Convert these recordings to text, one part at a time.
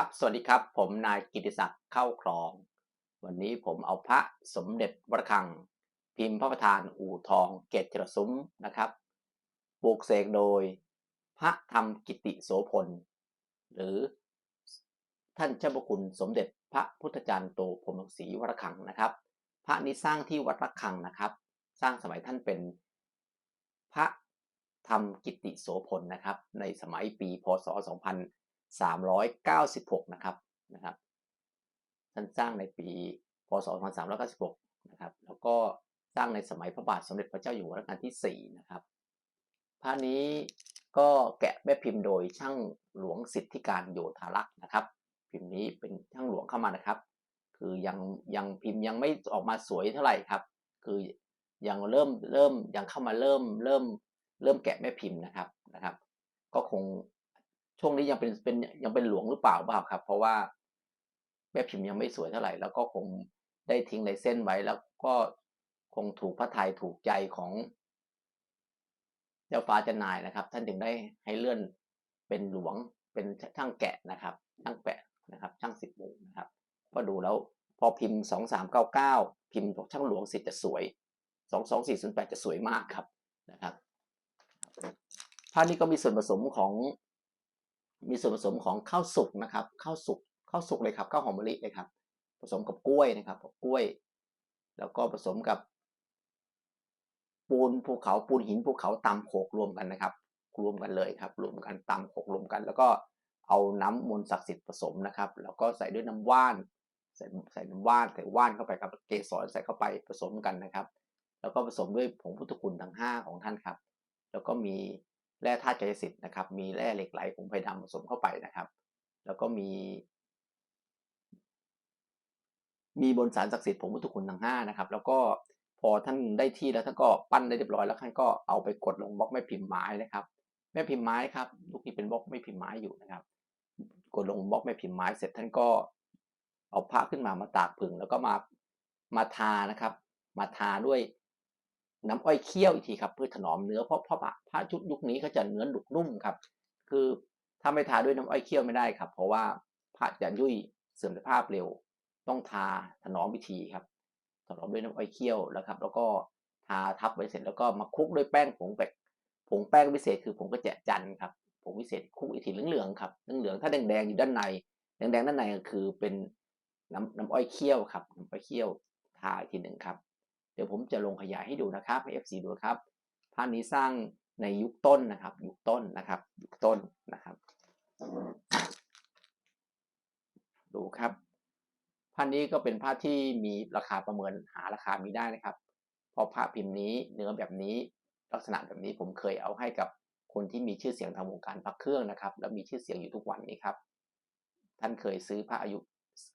ครับ สวัสดีครับ ผมนายกิติศักดิ์เข้าครอง วันนี้ผมเอาพระสมเด็จวระฆัง พิมพ์พระประธานอู่ทองเกตจรซุ้มนะครับปลูกเสกโดยพระธรรมกิติโสพล หรือท่านเจ้าพระคุณสมเด็จพระพุทธจารย์โตพรหมศรีวัดระฆังนะครับ พระนี้สร้างที่วัดระฆังนะครับ สร้างสมัยท่านเป็น พระธรรมกิติโสพลนะครับ ในสมัยปีพศ 396 นะครับนะครับท่านสร้างในปีพศ 2396 นะครับ แล้วก็สร้างในสมัยพระบาทสมเด็จพระเจ้าอยู่หัวรัชกาลที่ 4 นะครับพระนี้ก็แกะแม่พิมพ์โดยช่างหลวงสิทธิการโยธารักษ์นะครับ พิมพ์นี้เป็นช่างหลวงเข้ามานะครับ คือยังยังพิมพ์ยังไม่ออกมาสวยเท่าไหร่ครับ คือยังเริ่มเริ่มยังเข้ามาเริ่มเริ่มเริ่มแกะแม่พิมพ์นะครับนะครับ ก็คง ช่วงนี้ยังเป็นเป็นยังเป็นหลวงหรือเปล่าเปล่าครับ เพราะว่าแม่พิมพ์ยังไม่สวยเท่าไหร่ แล้วก็คงได้ทิ้งลายเส้นไว้แล้วก็คงถูกพระทัยถูกใจของเจ้าฟ้าเจานายนะครับ ท่านจึงได้ให้เลื่อนเป็นหลวงเป็นช่างแกะนะครับ ช่างแกะนะครับ ช่างสิบหมู่นะครับก็ดูแล้วพอพิมพ์สองสามเก้าเก้าพิมพ์ช่างหลวงสิจะสวยสองสองสี่ศูนย์แปดจะสวยมากครับนะครับผ้านี้ก็มีส่วนผสมของ มีส่วนผสมของข้าวสุกนะครับข้าวสุกข้าวสุกเลยครับข้าวหอมมะลิเลยครับผสมกับกล้วยนะครับกล้วย แล้วก็ผสมกับปูนภูเขาปูนหินภูเขาตำโขกรวมกันนะครับ รวมกันเลยครับ รวมกันตำโขกรวมกัน แล้วก็เอาน้ำมนต์ศักดิ์สิทธิ์ผสมนะครับ แล้วก็ใส่ด้วยน้ำว่านใส่ใส่น้ำว่านใส่ว่านเข้าไปกับเกสรใส่เข้าไปผสมกันนะครับ แล้วก็ผสมด้วยผงพุทธคุณทั้งห้าของท่านครับ แล้วก็มี แร่ธาตุใจสิทธิ์นะครับ มีแร่เหล็กไหลผงไผ่ดำผสมเข้าไปนะครับ แล้วก็มี มีบนสารศักดิ์สิทธิ์ผงพุทธคุณทั้งห้านะครับ แล้วก็พอท่านได้ที่แล้วท่านก็ปั้นได้เรียบร้อยแล้วท่านก็เอาไปกดลงบล็อกแม่พิมพ์ไม้นะครับ แม่พิมพ์ไม้ครับลูกนี้เป็นบล็อกแม่พิมพ์ไม้อยู่นะครับ กดลงบล็อกแม่พิมพ์ไม้เสร็จท่านก็เอาผ้าขึ้นมามาตากผึ่งแล้วก็มามาทานะครับ มาทาด้วย น้ำอ้อยเคี่ยวอีกทีครับเพื่อถนอมเนื้อเพราะเพราะผ้าชุดยุคนี้เขาจะเนื้อหนุกนุ่มครับ คือถ้าไม่ทาด้วยน้ำอ้อยเคี่ยวไม่ได้ครับ เพราะว่าผ้าจะยุ่ยเสื่อมสภาพเร็ว ต้องทาถนอมวิธีครับ ถนอมด้วยน้ำอ้อยเคี่ยวแล้วครับ แล้วก็ทาทับไว้เสร็จแล้วก็มาคลุกด้วยแป้งผงแปกผงแป้งพิเศษคือผงกระเจะจันครับผงพิเศษคลุกอีกทีเหลืองๆครับเหลืองๆถ้าแดงๆอยู่ด้านในแดงๆด้านในก็คือเป็นน้ำน้ำอ้อยเคี่ยวครับน้ำอ้อยเคี่ยวทาอีกทีหนึ่งครับ เดี๋ยวผมจะลงขยายให้ดูนะครับให้ FC ดูครับผ้านี้สร้างในยุคต้นนะครับ ยุคต้นนะครับ ยุคต้นนะครับ ดูครับผ้านี้ก็เป็นผ้าที่มีราคาประเมินหาราคามีได้นะครับเพราะผ้าพิมพ์นี้เนื้อแบบนี้ลักษณะแบบนี้ผมเคยเอาให้กับคนที่มีชื่อเสียงทางวงการพระเครื่องนะครับ แล้วมีชื่อเสียงอยู่ทุกวันนี้ครับ ท่านเคยซื้อพระอายุ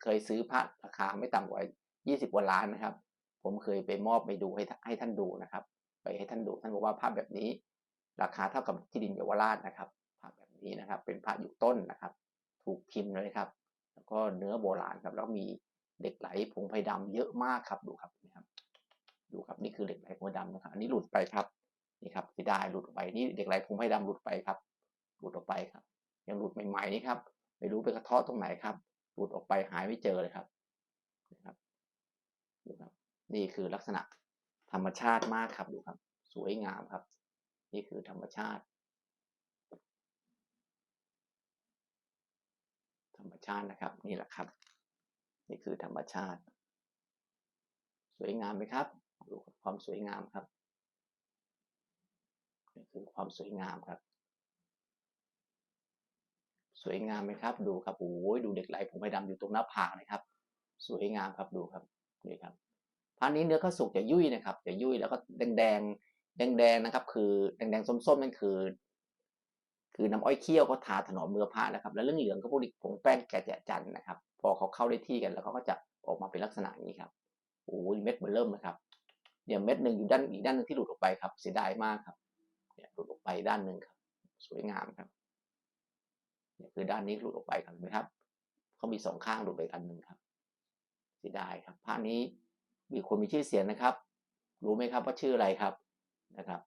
เคยซื้อพระราคาไม่ต่ำกว่า 20กว่าล้านนะครับ ผมเคยไปมอบไปดูให้ให้ท่านดูนะครับ ไปให้ท่านดูท่านบอกว่าภาพแบบนี้ ราคาเท่ากับที่ดินเยาวราชนะครับภาพแบบนี้นะครับ เป็นพระยุคต้นนะครับ ถูกพิมพ์เลยครับ แล้วก็เนื้อโบราณครับแล้วมีเหล็กไหลผงไผ่ดำเยอะมากครับดูครับนะครับ ดูครับนี่คือเหล็กไหลผงไผ่ดำนะครับอันนี้หลุดไปครับนี่ครับที่ได้หลุดออกไปนี่เหล็กไหลผงไผ่ดำหลุดไปครับ หลุดออกไปครับ ยังหลุดใหม่ๆนี่ครับไม่รู้ไปกระเทาะตรงไหนครับ หลุดออกไปหายไม่เจอเลยครับนะครับดูครับ นี่คือลักษณะธรรมชาติมากครับดูครับ สวยงามครับ นี่คือธรรมชาติ ธรรมชาตินะครับ นี่แหละครับ นี่คือธรรมชาติ สวยงามไหมครับดูความสวยงามครับนี่คือความสวยงามครับ สวยงามไหมครับ ดูครับโอ้ยดูเด็กไหลผมไปดำอยู่ตรงหน้าผากนะครับ สวยงามครับดูครับนี่ครับ พันนี้เนื้อข้าวสุกจะยุ่ยนะครับจะยุ่ยแล้วก็แดงแดงแดงแดงนะครับ คือแดงแดงส้มๆนั่นคือ คือน้ำอ้อยเคี่ยวก็ทาถนอมเนื้อผ้านะครับ แล้วเรื่องเหลืองก็พวกผงแป้งแกะจันนะครับ พอเขาเข้าได้ที่กันแล้วเขาก็จะออกมาเป็นลักษณะนี้ครับโอ้ยเม็ดเบอเริ่มนะครับเดี๋ยวเม็ดหนึ่งอยู่ด้านอีกด้านหนึงที่หลุดออกไปครับเสียดายมากครับเนี่ยหลุดออกไปด้านหนึ่งครับ สวยงามครับเนี่ยคือด้านนี้หลุดออกไปครับเห็นไหมครับเขามีสองข้างหลุดไปอันหนึ่งครับเสียดายครับผ้านี้ มีคนมีชื่อเสียงนะครับ รู้ไหมครับว่าชื่ออะไรครับนะครับ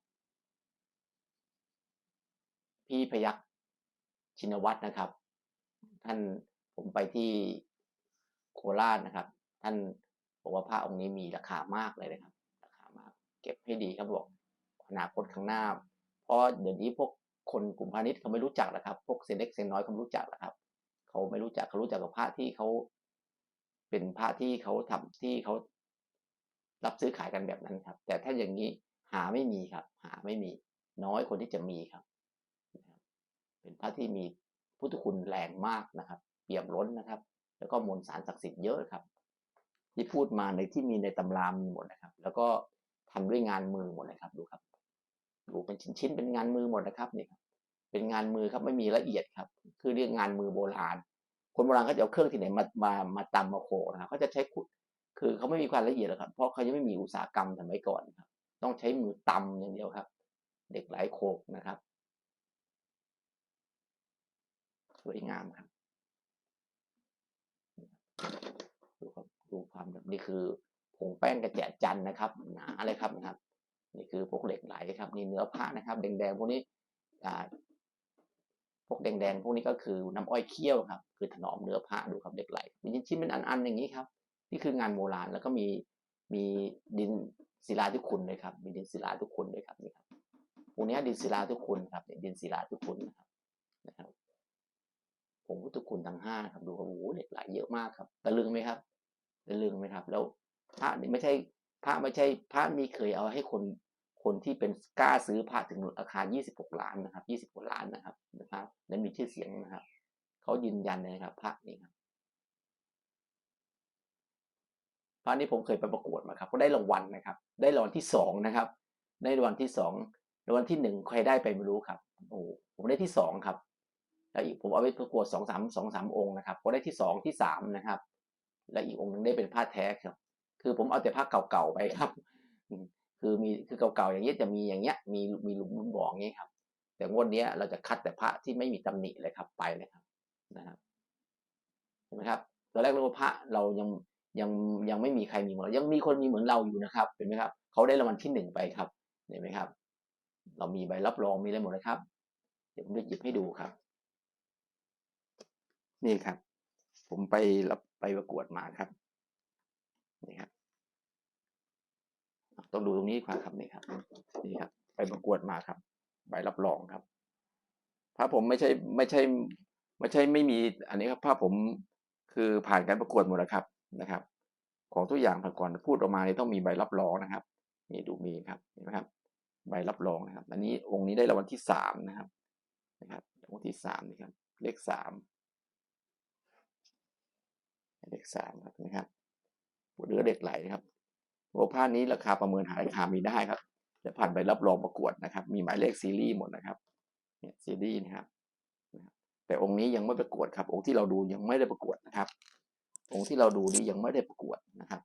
พี่พยักชินวัตรนะครับ ท่านผมไปที่โคราชนะครับ ท่านบอกว่าพระองค์นี้มีราคามากเลยนะครับ ราคามาก เก็บให้ดีครับบอกอนาคตข้างหน้า เพราะเดี๋ยวนี้พวกคนกลุ่มพาณิชย์เขาไม่รู้จักแล้วครับ พวกเซนเล็กเซนน้อยเขารู้จักแล้วครับ เขาไม่รู้จักเขารู้จักกับพระที่เขาเป็นพระที่เขาทำที่เขา รับซื้อขายกันแบบนั้นครับ แต่ถ้าอย่างนี้หาไม่มีครับ หาไม่มี น้อยคนที่จะมีครับ เป็นพระที่มีพุทธคุณแรงมากนะครับเปี่ยมล้นนะครับ แล้วก็มวลสารศักดิ์สิทธิ์เยอะครับ ที่พูดมาในที่มีในตำรามีหมดนะครับ แล้วก็ทำด้วยงานมือหมดเลยครับดูครับดูเป็นชิ้นๆเป็นงานมือหมดนะครับนี่ครับเป็นงานมือครับไม่มีละเอียดครับ คือเรียกงานมือโบราณคนโบราณเขาจะเอาเครื่องที่ไหนมามามาตำมาโขนะครับเขาจะใช้ขุดคือเขา ไม่มีความละเอียดหรอกครับ เพราะเขายังไม่มีอุตสาหกรรมสมัยก่อนครับ ต้องใช้มือตำอย่างเดียวครับ เด็กหลายโขกนะครับ สวยงามครับดูครับดูความแบบนี่คือผงแป้งกระแจจันนะครับ หนาเลยครับนะครับ นี่คือพวกเหล็กไหลครับ นี่เนื้อผ้านะครับ แดงๆพวกนี้อ่าพวกแดงๆ พวกนี้ก็คือน้ำอ้อยเคี่ยวครับ คือถนอมเนื้อผ้าดูครับเหล็กไหลมีชิ้นๆเป็นอันๆอย่างนี้ครับ นี่คืองานโบราณแล้วก็มีมีดินศิลาทุกคุณเลยครับ มีดินศิลาทุกคุณเลยครับนี่ครับพวกนี้ดินศิลาทุกคุณครับเนี่ยดินศิลาทุกคุณนะครับนะครับผงพุทธคุณทั้งห้าครับดูครับโอ้โหเหล็กไหลเยอะมากครับตะลึงไหมครับตะลึงไหมครับ แล้วพระนี่ไม่ใช่พระไม่ใช่พระมีเคยเอาให้คนคนที่เป็นกล้าซื้อพระถึงราคา 26 ล้านนะครับ26ล้านนะครับนะครับและมีชื่อเสียงนะครับเขายืนยันเลยครับพระนี่ครับ พระนี้ผมเคยไปประกวดมาครับก็ได้รางวัลนะครับ ได้รางวัลที่สองนะครับ ได้รางวัลที่สองรางวัลที่หนึ่งใครได้ไปไม่รู้ครับ โอ้ผมได้ที่สองครับ แล้วอีกผมเอาไปประกวดสองสามสองสามองค์นะครับก็ได้ที่สองที่สามนะครับ และอีกองค์หนึ่งได้เป็นผ้าแท้ครับ คือผมเอาแต่ผ้าเก่าๆไปครับ คือมีคือเก่าๆอย่างเงี้จะมีอย่างเงี้ย มีมีหลุมหลุมบ่ออย่างเงี้ยครับ แต่งวดเนี้ยเราจะคัดแต่พระที่ไม่มีตำหนิเลยครับไปเลยครับนะครับเห็นไหมครับตอนแรกเราว่าพระเรายัง ยังยังไม่มีใครมีเหมือนยังมีคนมีเหมือนเราอยู่นะครับเห็นไหมครับเขาได้รางวัลที่หนึ่งไปครับเห็นไหมครับ เรามีใบรับรองมีอะไรหมดเลยครับ เดี๋ยวผมจะหยิบให้ดูครับ นี่ครับ ผมไปรับไปประกวดมาครับนี่ครับต้องดูตรงนี้ดีกว่าครับนี่ครับนี่ครับ ไปประกวดมาครับ ใบรับรองครับพระผมไม่ใช่ไม่ใช่ ไม่ใช่ไม่มี อันนี้ครับพระผมคือผ่านการประกวดหมดแล้วครับ นะครับ ของทุกอย่างผ่านก่อนพูดออกมานี่ต้องมีใบรับรองนะครับนี่ดูมีครับเห็นไหมครับ ใบรับรองนะครับ อันนี้องค์นี้ได้รางวัลที่สามนะครับนะครับรางวัลที่สามนี่ครับ เลขสามเลขสามครับนะครับเรือเด็กไหลนะครับโอ้ผ้านี้ราคาประเมินหาราคามีได้ครับจะผ่านใบรับรองประกวดนะครับ มีหมายเลขซีรีส์หมดนะครับเนี่ยซีรีส์นะครับแต่องค์นี้ยังไม่ประกวดครับ องค์ที่เราดูยังไม่ได้ประกวดนะครับ องค์ที่เราดูนี้ยังไม่ได้ประกวดนะครับ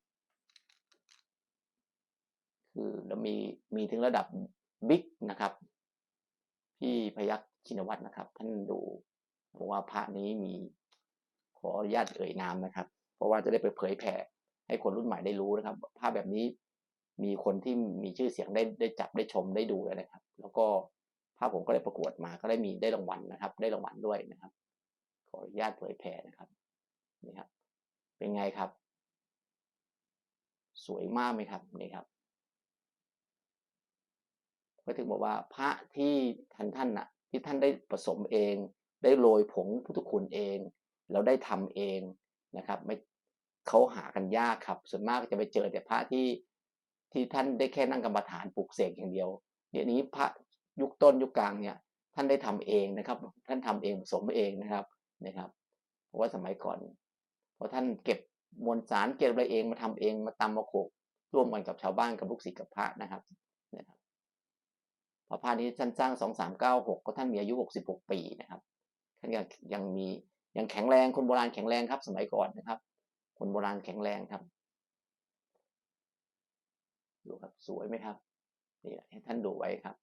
คือเรามีมีถึงระดับบิ๊กนะครับพี่พยัคฆ์ชินวัตรนะครับ ท่านดูบอกว่าพระนี้มีขออนุญาตเอ่ยนามนะครับ เพราะว่าจะได้ไปเผยแผ่ให้คนรุ่นใหม่ได้รู้นะครับภาพแบบนี้มีคนที่มีชื่อเสียงได้ได้จับได้ชมได้ดูเลยนะครับ แล้วก็ภาพผมก็ได้ประกวดมาก็ได้มีได้รางวัลนะครับ ได้รางวัลด้วยนะครับ ขออนุญาตเผยแผ่นะครับนี่ครับ เป็นไงครับ สวยมากไหมครับนี่ครับก็ถึงบอกว่าพระที่ท่านท่านน่ะ ที่ท่านได้ผสมเอง ได้โรยผงพุทธคุณเอง แล้วได้ทำเองนะครับไม่เขาหากันยากครับ ส่วนมากจะไปเจอแต่พระที่ที่ท่านได้แค่นั่งกรรมฐานปลูกเสกอย่างเดียว เดี๋ยวนี้พระยุคต้นยุคกลางเนี่ย ท่านได้ทำเองนะครับ ท่านทำเองผสมเองนะครับนะครับ เพราะว่าสมัยก่อน พอท่านเก็บมวลสารเก็บอะไรเองมาทำเองมาตำมาโขกร่วมกันกับชาวบ้านกับลูกศิษย์กับพระนะครับนะครับพระพานี้ท่านสร้างสองสามเก้าหกก็ท่านมีอายุหกสิบหกปีนะครับท่านยังยังมียังแข็งแรงคนโบราณแข็งแรงครับสมัยก่อนนะครับ คนโบราณแข็งแรงครับดูครับสวยไหมครับนี่ให้ท่านดูไว้ครับ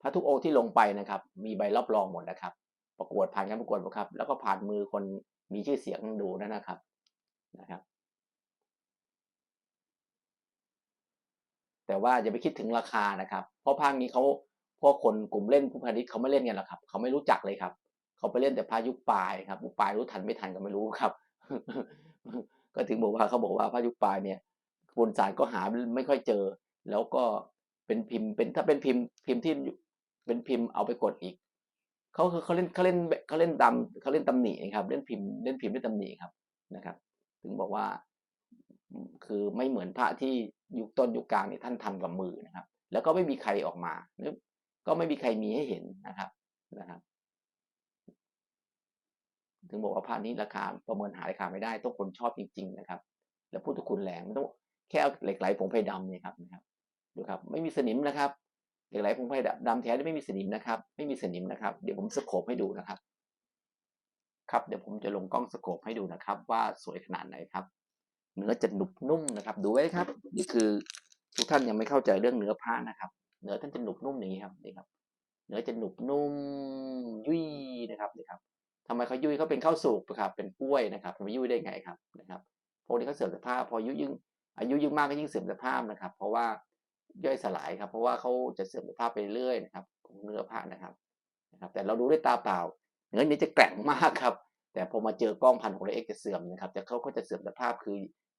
พระทุกองค์ที่ลงไปนะครับ มีใบรับรองหมดนะครับ ประกวดผ่านการประกวดครับ แล้วก็ผ่านมือคน มีชื่อเสียงดูนั่นะครับนะครับแต่ว่าอย่าไปคิดถึงราคานะครับ เพราะภาคนี้เขาพวกคนกลุ่มเล่นผู้พาณิชย์เขาไม่เล่นกันหรอกครับเขาไม่รู้จักเลยครับเขาไปเล่นแต่พระยุปลายครับยุปลายรู้ทันไม่ทันก็ไม่รู้ครับ ก็ถึงบอกว่าเขาบอกว่าพระยุปลายเนี่ยบนสารก็หาไม่ค่อยเจอ แล้วก็เป็นพิมพ์เป็นถ้าเป็นพิมพ์พิมพ์ที่เป็นพิมพ์เอาไปกดอีก เขาเขาเล่นเขาเล่นเขาเล่นดำเขาเล่นตำหนิครับ เล่นพิมพ์เล่นพิมพ์ด้วยตำหนิครับนะครับ ถึงบอกว่า คือไม่เหมือนพระที่ยุคต้นยุคกลางนี่ท่านทำกับมือนะครับ แล้วก็ไม่มีใครออกมาก็ไม่มีใครมีให้เห็นนะครับนะครับ ถึงบอกว่าพระนี้ราคาประเมินหาราคาไม่ได้ต้องคนชอบจริง ๆ นะครับ แล้วพุทธคุณแรงไม่ต้องแค่เอาเหล็กไหลผงไผ่ดำเนี่ยครับนะครับดูครับ ไม่มีสนิมนะครับ เหล็กไหลผงไผ่ดำแท้ไม่มีสนิมนะครับ ไม่มีสนิมนะครับ เดี๋ยวผมสโคปให้ดูนะครับ ครับเดี๋ยวผมจะลงกล้องสโคปให้ดูนะครับ ว่าสวยขนาดไหนครับ เนื้อจะหนุบนุ่มนะครับ ดูไว้ครับ นี่คือทุกท่านยังไม่เข้าใจเรื่องเนื้อผ้านะครับ เนื้อท่านจะหนุบนุ่มอย่างนี้ครับนี่ครับ เนื้อจะหนุบนุ่มยุ่ยนะครับนี่ครับทำไมเขายุ่ยเขาเป็นข้าวสุกนะครับ เป็นกล้วยนะครับทำไมยุ่ยได้ไงครับนะครับพวกนี้เขาเสื่อมสภาพพออายุยิ่งอายุยิ่งมากก็ยิ่งเสื่อมสภาพนะครับ เพราะว่า ย่อยสลายครับ เพราะว่าเขาจะเสื่อมสภาพไปเรื่อยนะครับของเนื้อผ้านะครับนะครับ แต่เราดูด้วยตาเปล่า เนื้อนี้จะแกร่งมากครับ แต่พอมาเจอกล้องพันของเราเอ็กจะเสื่อมนะครับจะเขาก็จะเสื่อมสภาพคือ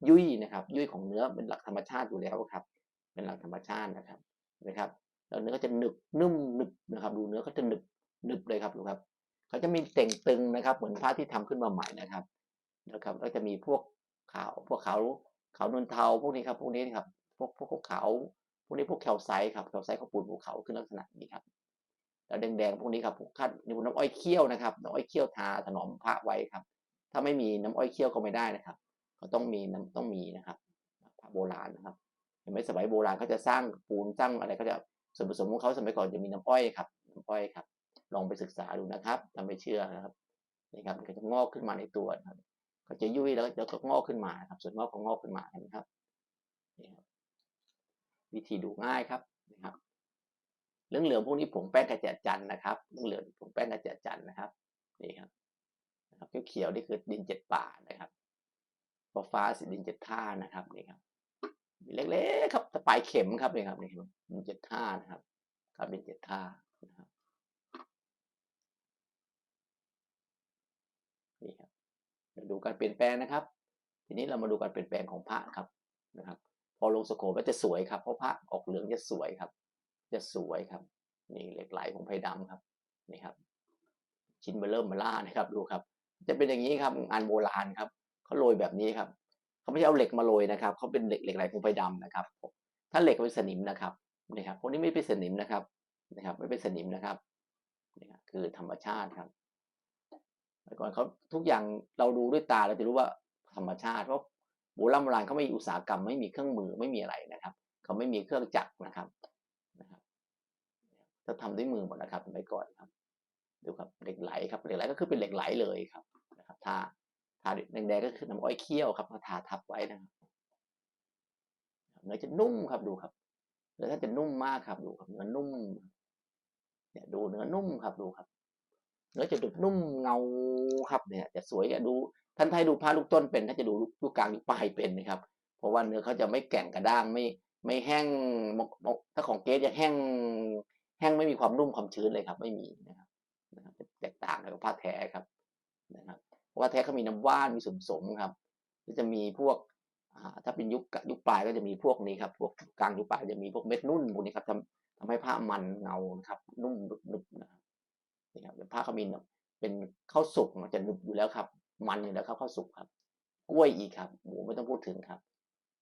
ยุ่ยนะครับ ยุ่ยของเนื้อเป็นหลักธรรมชาติอยู่แล้วครับ เป็นหลักธรรมชาตินะครับนะครับแล้วเนื้อก็จะหนึบนุ่มหนึบนะครับ ดูเนื้อเขาจะหนึบหนึบเลยครับดูครับเขาจะมีเต่งตึงนะครับ เหมือนผ้าที่ทำขึ้นมาใหม่นะครับนะครับแล้วจะมีพวกขาวพวกขาวขาวนวลเทาพวกนี้ครับ พวกนี้นครับ พวกพวกขาว พวกนี้พวกแคลไซต์ครับแคลไซต์เขาปูนภูเขาขึ้นลักษณะนี้ครับแล้วแดงๆพวกนี้ครับพวกขั้นนี่น้ำอ้อยเคี่ยวนะครับน้ำอ้อยเคี่ยวทาถนอมพระไว้ครับ ถ้าไม่มีน้ำอ้อยเคี่ยวก็ไม่ได้นะครับเขาต้องมีน้ำต้องมีนะครับพระโบราณนะครับเห็นไหมสมัยโบราณเขาจะสร้างปูนสร้างอะไรก็จะส่วนผสมของเขาสมัยก่อนจะมีน้ำอ้อยครับน้ำอ้อยครับ ลองไปศึกษาดูนะครับถ้าไม่เชื่อนะครับนี่ครับมันก็จะงอกขึ้นมาในตัวครับเขาจะยุ่ยแล้วแล้วก็งอกขึ้นมาครับ ส่วนงอกก็งอกขึ้นมาเห็นไหมครับนี่ครับ วิธีดูง่ายครับนะครับ เรื่องเหลืองพวกนี้ผงแป้งกระเจี๊ยจันนะครับเรื่องเหลืองผงแป้งกระเจี๊ยจันนะครับนี่ครับนะครับเขียวๆนี่คือดินเจ็ดป่านะครับฟ้าฟ้าสีดินเจ็ดท่านะครับนี่ครับเล็กๆครับปลายเข็มครับนี่ครับนี่ครับดินเจ็ดท่านะครับครับดินเจ็ดท่านะครับนี่ครับเราดูการเปลี่ยนแปลงนะครับ ทีนี้เรามาดูการเปลี่ยนแปลงของพระครับนะครับ พอลงสโคปแล้วจะสวยครับ เพราะพระออกเหลืองจะสวยครับ จะสวยครับ นี่เหล็กไหลของไผ่ดำครับ นี่ครับ ชิ้นเบลเริ่มมาล่านะครับ ดูครับ จะเป็นอย่างนี้ครับงานโบราณครับเขาโรยแบบนี้ครับเขาไม่ใช่เอาเหล็กมาโรยนะครับเขาเป็นเหล็กเหล็กไหลของไผ่ดำนะครับ ถ้าเหล็กเป็นสนิมนะครับนี่ครับพวกนี้ไม่เป็นสนิมนะครับ นะครับ ไม่เป็นสนิมนะครับนี่ครับคือธรรมชาติครับแต่ก่อนเขาทุกอย่างเราดูด้วยตาเราจะรู้ว่าธรรมชาติเพราะ โบราณโบราณเขาไม่มีอุตสาหกรรมไม่มีเครื่องมือไม่มีอะไรนะครับเขาไม่มีเครื่องจักรนะครับนะครับจะทำด้วยมือหมดนะครับสมัยก่อนครับ ดูครับเหล็กไหลครับเหล็กไหลก็คือเป็นเหล็กไหลเลยครับนะครับทาทาแดงๆก็คือน้ำอ้อยเคี่ยวครับมาทาทับไว้นะครับเนื้อจะนุ่มครับดูครับเนื้อถ้าจะนุ่มมากครับดูครับเนื้อนุ่มเนี่ยดูเนื้อนุ่มครับดูครับเนื้อจะดุนุ่มเงาครับเนี่ยจะสวยอะดู ท่านไทยดูผ้าลูกต้นเป็นถ้าจะดูลูกกลางลูกปลายเป็นนะครับ เพราะว่าเนื้อเขาจะไม่แก่งกระด้างไม่ไม่แห้งถ้าของเกสจะแห้งแห้งไม่มีความนุ่มความชื้นเลยครับ ไม่มีนะครับนะครับแตกต่างกับผ้าแท้ครับนะครับเพราะว่าแท้เขามีน้ำว่านมีสมสมครับก็จะมีพวกถ้าเป็นยุคยุคปลายก็จะมีพวกนี้ครับพวกกลางยุคปลายจะมีพวกเม็ดนุ่นพวกนี้ครับทำทำให้ผ้ามันเงาครับ นุ่มนุบนะครับนี่ครับผ้าเขามีเป็นข้าวสุกมันจะนุบอยู่แล้วครับ มันอยู่แล้วครับข้าวสุกครับ กล้วยอีกครับหมูไม่ต้องพูดถึงครับ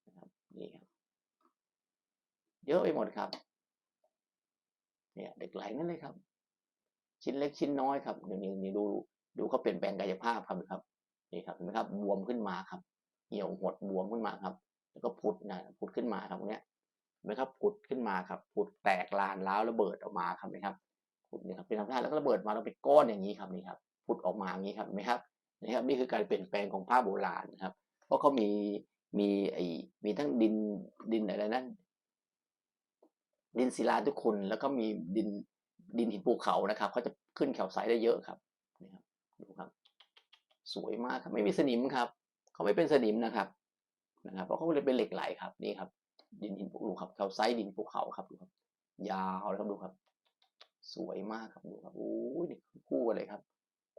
นะครับนี่ครับ เยอะไปหมดครับ เนี่ยเด็กไหลนั่นเลยครับ ชิ้นเล็กชิ้นน้อยครับเดี๋ยวนี้นี่ดูดูเขาเปลี่ยนแปลงกายภาพครับครับนี่ครับเห็นไหมครับบวมขึ้นมาครับ เหี่ยวหดบวมขึ้นมาครับ แล้วก็พุดนะพุดขึ้นมาครับเนี้ยเห็นไหมครับพุดขึ้นมาครับพุดแตกลานแล้วระเบิดออกมาครับไหมครับพุดนี่ครับเป็นธรรมชาติแล้วก็ระเบิดมาแล้วเป็นก้อนอย่างนี้ครับนี่ครับพุดออกมาอย่างนี้ครับเห็นไหมครับ นี่ครับนี่คือการเปลี่ยนแปลงของผ้าโบราณนะครับ เพราะเขามีมีไอ้มีทั้งดินดินอะไรนั้นดินศิลาทุกคนแล้วก็มีดินดินหินภูเขานะครับเขาจะขึ้นแถวไซได้เยอะครับนี่ครับดูครับ สวยมากครับไม่มีสนิมครับเขาไม่เป็นสนิมนะครับนะครับ เพราะเขาเลยเป็นเหล็กไหลครับนี่ครับ ดินหินภูเขาครับแถวไซดินภูเขาครับดูครับ ยาวแล้วครับดูครับ สวยมากครับดูครับโอ้ยนี่คู่กันเลยครับ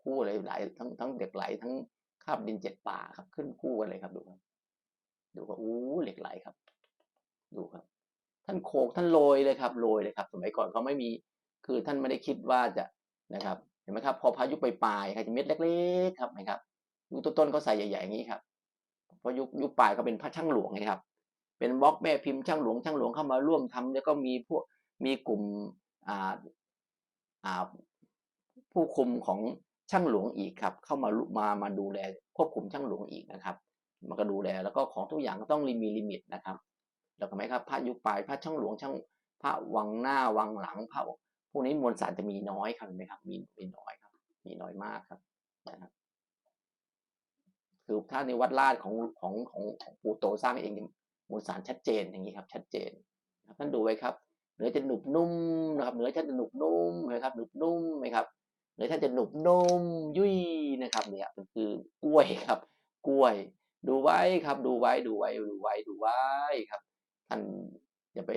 คู่เลยหลายทั้งทั้งเหล็กไหลทั้งคาบดินเจ็ดป่าครับ ขึ้นคู่กันเลยครับดูครับ ดูครับอู้เหล็กไหลครับ ดูครับ ท่านโขกท่านโรยเลยครับโรยเลยครับ สมัยก่อนเขาไม่มี คือท่านไม่ได้คิดว่าจะนะครับ เห็นไหมครับ พอพายุไปปลายครับจะเม็ดเล็กๆครับนะครับยุคต้นๆเขาใส่ใหญ่ๆอย่างนี้ครับพอยุคยุคปลายก็เป็นพระช่างหลวงไงครับ เป็นบล็อกแม่พิมพ์ช่างหลวงช่างหลวงเข้ามาร่วมทำแล้วก็มีพวกมีกลุ่มอ่าอ่าผู้คุมของ ช่างหลวงอีกครับ เข้ามาลุมามาดูแลควบคุมช่างหลวงอีกนะครับ มันก็ดูแลแล้วก็ของทุกอย่างก็ต้องมีลิมิตนะครับแล้วก็ไหมครับพระยุคปลายพระช่างหลวงช่างพระวังหน้าวังหลังพระพวกนี้มวลสารจะมีน้อยครับเห็นไหมครับมีมีน้อยครับ มีน้อยมากครับนะครับคือถ้าในวัดลาดของของของของปู่โตสร้างเองมวลสารชัดเจนอย่างนี้ครับ ชัดเจนท่านดูไว้ครับเนื้อจะหนุบนุ่มนะครับเนื้อท่านจะหนุบนุ่มนะครับหนุบนุ่มไหมครับ เนื้อท่านจะหนุบนมยุ่ยนะครับ เนี่ยมันคือกล้วยครับ กล้วย ดูไว้ครับ ดูไว้ดูไว้ดูไว้ดูไว้ครับท่านอย่าไป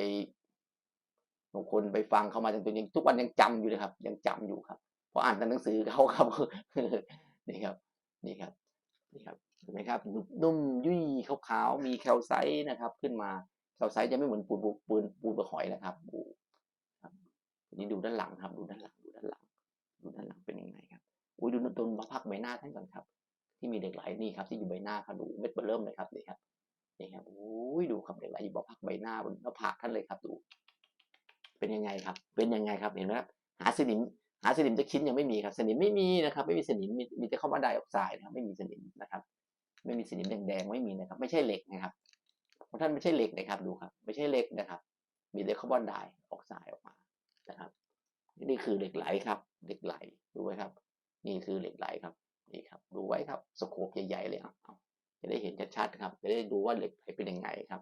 บางคนไปฟังเขามาจนยังทุกวันยังจำอยู่เลยครับ ยังจำอยู่ครับเพราะอ่านหนังสือเขาครับนี่ครับ นี่ครับนี่ครับเห็นไหมครับนุ่มนุ่มยุ่ยขาวๆมีแคลไซต์นะครับ ขึ้นมาแคลไซต์จะไม่เหมือนปูนปูนปูนปูนหอยนะครับดูนี้ดูด้านหลังครับ ดูด้านหลังดูด้านหลัง ดูด้านหลังเป็นยังไงครับอุ้ยดูตรงมาพักใบหน้าท่านก่อนครับ ที่มีเหล็กไหลนี่ครับที่อยู่ใบหน้าครับดูเม็ดเบอร์เริ่มเลยครับนี่ครับนี่ครับอุ้ยดูครับเหล็กไหลอยู่บนพักใบหน้าบนหน้าผากท่านเลยครับดู เป็นยังไงครับ เป็นยังไงครับเห็นไหมครับหาสนิมหาสนิมจะชิ้นยังไม่มีครับสนิมไม่มีนะครับไม่มีสนิมมีมีแต่คาร์บอนไดออกไซด์นะครับไม่มีสนิมนะครับ ไม่มีสนิมแดงๆไม่มีนะครับ ไม่ใช่เหล็กนะครับเพราะท่านไม่ใช่เหล็กนะครับดูครับ ไม่ใช่เหล็กนะครับ มีแต่คาร์บอนไดออกไซด์ออกมานะครับนี่คือเหล็กไหลครับ เหล็กไหลดูไว้ครับ นี่คือเหล็กไหลครับนี่ครับ ดูไว้ครับสโคปใหญ่ๆเลยอะเอาจะได้เห็นชัดๆครับ จะได้ดูว่าเหล็กไหลเป็นยังไงครับ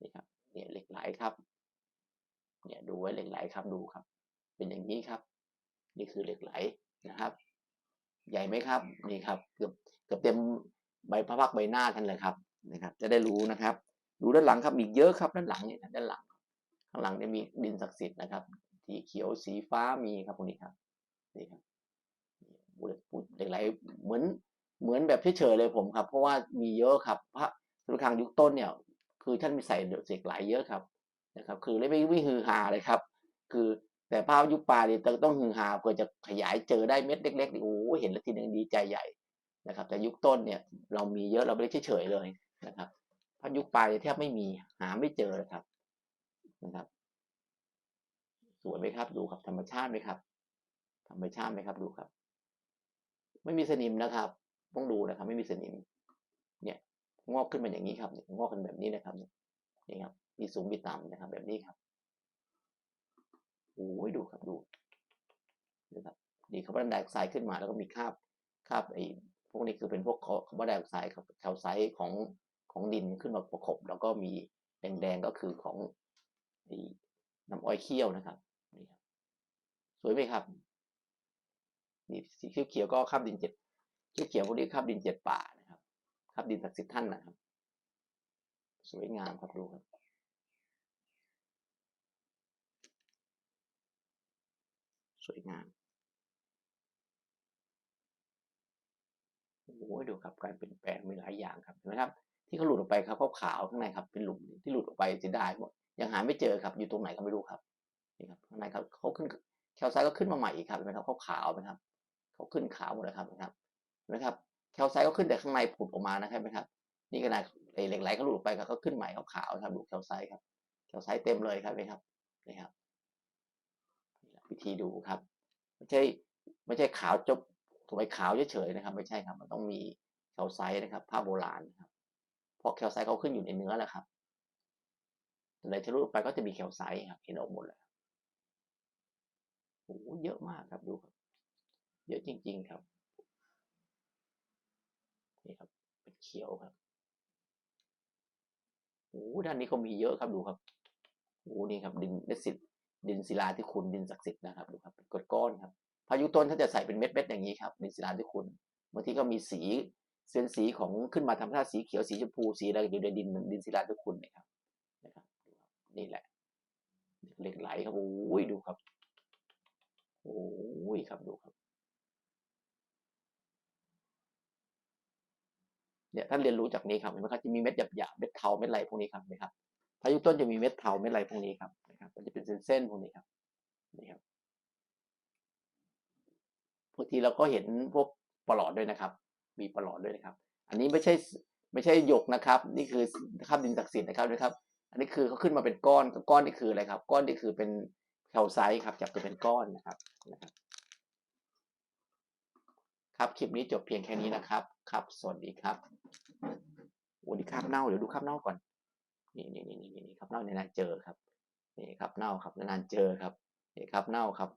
นี่ครับเนี่ยเหล็กไหลครับเนี่ยดูไว้เหล็กไหลครับดูครับ เป็นอย่างนี้ครับ นี่คือเหล็กไหลนะครับ ใหญ่ไหมครับนี่ครับเกือบเกือบเต็มใบพระพักใบหน้าท่านเลยครับนะครับ จะได้รู้นะครับ ดูด้านหลังครับมีเยอะครับด้านหลังเนี่ยด้านหลัง ข้างหลังเนี่ยมีดินศักดิ์สิทธิ์นะครับสีเขียวสีฟ้ามีครับพวกนี้ครับ เหล็กไหลเหมือนเหมือนแบบเฉยๆเลยผมครับ เพราะว่ามีเยอะครับ พระทุกครั้งยุคต้นเนี่ย คือท่านมีใส่เหล็กไหลเยอะครับนะครับ คือไม่ไม่ฮือฮาเลยครับ คือแต่ภาพยุคปลาเนี่ยต้องฮือฮาเพื่อจะขยายเจอได้เม็ดเล็กๆโอ้เห็นแล้วทีนึงดีใจใหญ่นะครับ แต่ยุคต้นเนี่ยเรามีเยอะเราไม่ได้เฉยๆเลยนะครับพระยุคปลายแทบไม่มีหาไม่เจอเลยครับนะครับสวยไหมครับดูครับธรรมชาติไหมครับ ธรรมชาติไหมครับดูครับ ไม่มีสนิมนะครับ ต้องดูนะครับ ไม่มีสนิม เนี่ยงอกขึ้นมาอย่างนี้ครับงอกขึ้นแบบนี้นะครับนี่ครับ มีสูงมีต่ำนะครับ แบบนี้ครับโอ้ยดูครับดูดูครับนี่คาร์บอนไดออกไซด์ขึ้นมาแล้วก็มีคราบคราบไอ้พวกนี้คือเป็นพวกคาร์บอนไดออกไซด์ครับแคลไซด์ของของดินขึ้นมาประกบแล้วก็มีแดงๆก็คือของน้ำอ้อยเคี่ยวนะครับนี่ครับสวยไหมครับ สีเขียวก็คราบดินเจ็ดเขียวพวกนี้คราบดินเจ็ดป่านะครับคราบดินศักดิ์สิทธิ์ท่านนะครับ สวยงามครับดูครับสวยงามโอ้โหดูครับการเปลี่ยนแปลงมีหลายอย่างครับเห็นไหมครับ ที่เขาหลุดออกไปครับขาขาวข้างในครับ เป็นหลุมที่หลุดออกไปเสียดายหมดยังหาไม่เจอครับอยู่ตรงไหนก็ไม่รู้ครับนี่ครับข้างในเขาเขาขึ้นแคลไซต์ก็ขึ้นมาใหม่อีกครับเห็นไหมครับขาวไหมครับ เขาขึ้นขาวหมดเลยครับนไหมครับนไหมครับแคลไซต์ก็ขึ้นแต่ข้างในผุดออกมานะครับเห็นไหมครับ นี่ก็นายเหล็กไหลเขาหลุดไปครับเขาขึ้นใหม่เขาขาวครับดูแคลไซต์ครับแคลไซต์เต็มเลยครับเห็นไหมครับนี่ครับวิธีดูครับไม่ใช่ไม่ใช่ขาวจบถูกไปขาวเฉยๆนะครับ ไม่ใช่ครับ มันต้องมีแคลไซต์นะครับผ้าโบราณนะครับเพราะแคลไซต์เขาขึ้นอยู่ในเนื้อแหละครับอะไรทะลุไปก็จะมีแคลไซต์ครับเห็นออกหมดเลยโอ้เยอะมากครับดูครับ เยอะจริง ๆ ครับ นี่ครับ เป็นเขียวครับโอ้ด้านนี้ก็มีเยอะครับดูครับโอ้นี่ครับดินเม็ดสิทธิ์ดินศิลาที่คุณดินศักดิ์สิทธิ์นะครับดูครับเป็นก้อนๆครับ พายุต้นถ้าจะใส่เป็นเม็ดๆอย่างนี้ครับดินศิลาที่คุณบางทีก็มีสีเส้นสีของขึ้นมาทำท่าสีเขียวสีชมพูสีอะไรอยู่ในดินดินศิลาที่คุณนะครับนะครับ นี่แหละเหล็กไหลครับโอ้ยดูครับโอ้ยครับดูครับ เนี่ยท่านเรียนรู้จากนี้ครับเห็นไหมครับจะมีเม็ดหยาบๆเม็ดเทาเม็ดไรพวกนี้ครับนไหมครับพายุต้นจะมีเม็ดเทาเม็ดไรพวกนี้ครับนะครับมันจะเป็นเส้นๆพวกนี้ครับนี่ครับบางทีเราก็เห็นพวกปลอดด้วยนะครับ มีปลอดด้วยนะครับ อันนี้ไม่ใช่ไม่ใช่หยกนะครับ นี่คือคราบดินศักดิ์สิทธิ์นะครับนะครับ อันนี้คือเขาขึ้นมาเป็นก้อนก้อนนี่คืออะไรครับ ก้อนนี่คือเป็นแคลไซต์ครับจับตัวเป็นก้อนนะครับนะครับ ครับ คลิปนี้จบเพียงแค่นี้นะครับ ครับ สวัสดีครับโอ้ดีคราบเน่า เดี๋ยวดูคราบเน่าก่อน นี่นี่นี่นี่นี่คราบเน่าในนานะเจอครับ นี่ครับเน่าครับนานๆเจอครับ นี่ครับเน่าครับ